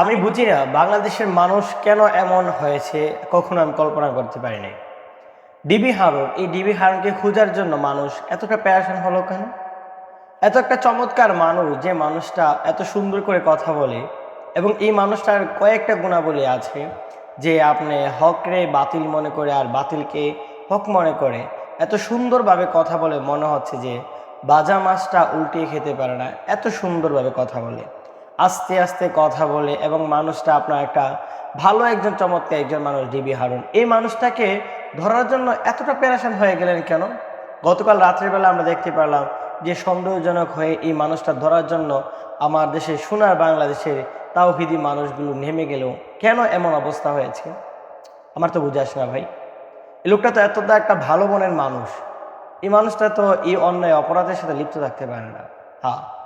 আমি বুঝি না, বাংলাদেশের মানুষ কেন এমন হয়েছে? কখনো আমি কল্পনা করতে পারিনি। ডিবি হারুন, এই ডিবি হারুনকে খোঁজার জন্য মানুষ এতটা প্যাশন হলো কেন? এত একটা চমৎকার মানুষ যে মানুষটা এত সুন্দর করে কথা বলে এবং এই মানুষটার কয়েকটা গুণাবলী আছে যে আপনি হকরে বাতিল মনে করে আর বাতিলকে হক মনে করে এত সুন্দরভাবে কথা বলে মনে হচ্ছে যে বাজা মাছটা উল্টিয়ে খেতে পারে না, এত সুন্দরভাবে কথা বলে। আস্তে আস্তে কথা বলে এবং মানুষটা আপনার একটা ভালো একজন চমৎকার একজন মানুষ ডিবি হারুন। এই মানুষটাকে ধরার জন্য এতটা প্যারাশান হয়ে গেলেন কেন? গতকাল রাত্রিবেলা আমরা দেখতে পারলাম যে সন্দেহজনক হয়ে এই মানুষটা ধরার জন্য আমার দেশে সোনার বাংলাদেশের তাওহিদি মানুষগুলো নেমে গেলেও কেন এমন অবস্থা হয়েছে? আমার তো বুঝে আসে না ভাই। এই লোকটা তো এতটা একটা ভালো মনের মানুষ। এই মানুষটা তো এই অন্যায় অপরাধের সাথে লিপ্ত থাকতে পারে না। হ্যাঁ।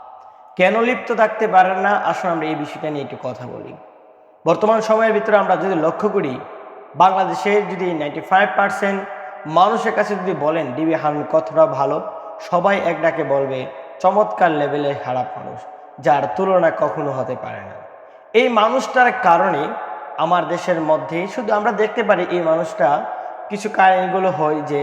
কেন লিপ্ত থাকতে পারে না? আসলে আমরা এই বিষয়টা নিয়ে একটু কথা বলি। বর্তমান সময়ের ভিতরে আমরা যদি লক্ষ্য করি বাংলাদেশের যদি নাইনটি ফাইভ পার্সেন্ট মানুষের কাছে যদি বলেন, ডিবি হারুন কতটা ভালো? সবাই এক ডাকে বলবে, চমৎকার লেভেলের খারাপ মানুষ, যার তুলনা কখনো হতে পারে না। এই মানুষটার কারণে আমার দেশের মধ্যে শুধু আমরা দেখতে পারি এই মানুষটা, কিছু কাহিনীগুলো হয় যে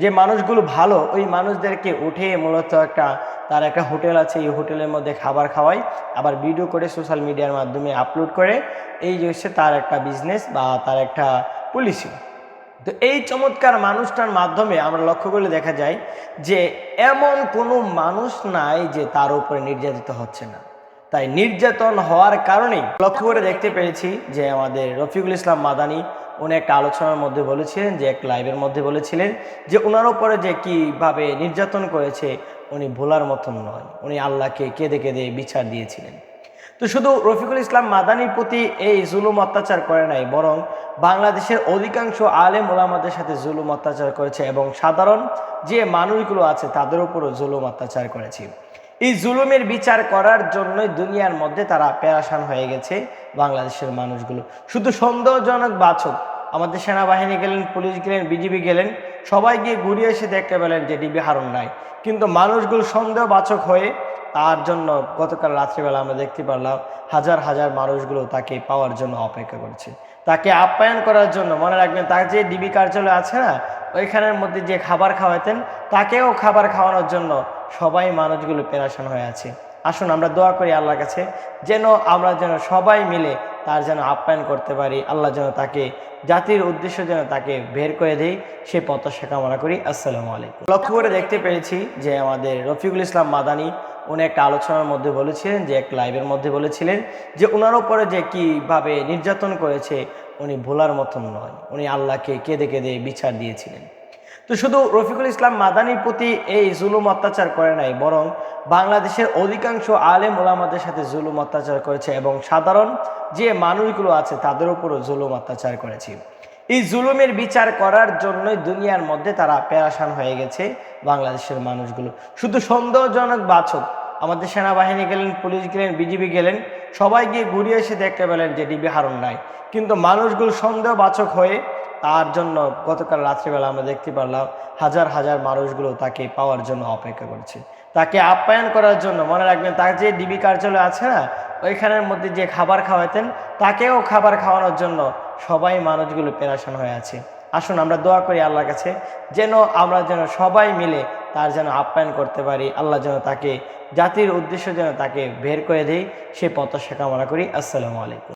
যে মানুষগুলো ভালো, ওই মানুষদেরকে উঠে মূলত একটা তার একটা হোটেল আছে, এই হোটেলের মধ্যে খাবার খাওয়ায় আবার ভিডিও করে সোশ্যাল মিডিয়ার মাধ্যমে আপলোড করে, এই যে হচ্ছে তার একটা বিজনেস বা তার একটা পলিসি তো এই চমৎকার মানুষটার মাধ্যমে আমরা লক্ষ্য করলে দেখা যায় যে এমন কোনো মানুষ নাই যে তার উপরে নির্যাতিত হচ্ছে না। তাই নির্যাতন হওয়ার কারণেই লক্ষ্য করে দেখতে পেরেছি যে আমাদের রফিকুল ইসলাম মাদানি উনি একটা আলোচনার মধ্যে বলেছিলেন, যে এক লাইভের মধ্যে বলেছিলেন যে ওনার উপরে যে কীভাবে নির্যাতন করেছে, উনি ভোলার মতন নয় উনি আল্লাহকে কেঁদে কেঁদে বিচার দিয়েছিলেন। তো শুধু রফিকুল ইসলাম মাদানির প্রতি এই জুলুম অত্যাচার করে নাই, বরং বাংলাদেশের অধিকাংশ আলেম ওলামাদের সাথে জুলুম অত্যাচার করেছে এবং সাধারণ যে মানুষগুলো আছে, তাদের উপরও জুলুম অত্যাচার করেছে। এই জুলুমের বিচার করার জন্যই দুনিয়ার মধ্যে তারা প্যারাসান হয়ে গেছে বাংলাদেশের মানুষগুলো। শুধু সন্দেহজনক বাচক আমাদের সেনাবাহিনী গেলেন, পুলিশ গেলেন, বিজিবি গেলেন, সবাই গিয়ে ঘুরিয়ে এসে দেখতে পেলেন যে ডিবি হারুন নাই। কিন্তু মানুষগুলো সন্দেহবাচক হয়ে তার জন্য গতকাল রাত্রিবেলা আমরা দেখতে পারলাম হাজার হাজার মানুষগুলো তাকে পাওয়ার জন্য অপেক্ষা করছে। তাকে আপ্যায়ন করার জন্য মনে রাখবেন, তার যে ডিবি কার্যালয় আছে না, ওইখানের মধ্যে যে খাবার খাওয়াতেন, তাকেও খাবার খাওয়ানোর জন্য সবাই মানুষগুলো পেরাশান হয়ে আছে। আসুন আমরা দোয়া করি আল্লাহর কাছে, যেন আমরা যেন সবাই মিলে তার যেন আপ্যায়ন করতে পারি, আল্লাহ যেন তাকে, জাতির উদ্দেশ্য যেন তাকে বের করে দেই সে প্রত্যাশা কামনা করি। আসসালামু আলাইকুম। লক্ষ্য করে দেখতে পেরেছি যে আমাদের রফিকুল ইসলাম মাদানি, উনি একটা আলোচনার মধ্যে বলেছিলেন, যে এক লাইভের মধ্যে বলেছিলেন যে ওনার উপরে যে কীভাবে নির্যাতন করেছে, উনি ভোলার মতন নয়। উনি আল্লাহকে কেঁদে কেঁদে বিচার দিয়েছিলেন। তো শুধু রফিকুল ইসলাম মাদানির প্রতি এই জুলুম অত্যাচার করে নাই, বরং বাংলাদেশের অধিকাংশ আলেম ওলামাদের সাথে জুলুম অত্যাচার করেছে এবং সাধারণ যে মানুষগুলো আছে তাদের উপরও জুলুম অত্যাচার করেছে। এই জুলুমের বিচার করার জন্যই দুনিয়ার মধ্যে তারা প্যারাসান হয়ে গেছে বাংলাদেশের মানুষগুলো। শুধু সন্দেহজনক বাচক আমাদের সেনাবাহিনী গেলেন, পুলিশ গেলেন, বিজিবি গেলেন, সবাই গিয়ে ঘুরিয়ে এসে দেখতে পেলেন যে ডিবি হারুন নাই। কিন্তু মানুষগুলো সন্দেহবাচক হয়ে তার জন্য গতকাল রাত্রিবেলা আমরা দেখতে পারলাম হাজার হাজার মানুষগুলো তাকে পাওয়ার জন্য অপেক্ষা করছে। তাকে আপ্যায়ন করার জন্য মনে রাখবেন, তার যে ডিবি কার্যালয় আছে না, ওইখানের মধ্যে যে খাবার খাওয়াতেন, তাকেও খাবার খাওয়ানোর জন্য সবাই মানুষগুলো পেরাশান হয়ে আছে। আসুন, আমরা দোয়া করি আল্লাহর কাছে যেন আমরা যেন সবাই মিলে তার যেন আপ্যায়ন করতে পারি, আল্লাহ যেন তাকে জাতির উদ্দেশ্য যেন তাকে বের করে দেই সে প্রত্যাশা কামনা করি। আসসালামু আলাইকুম।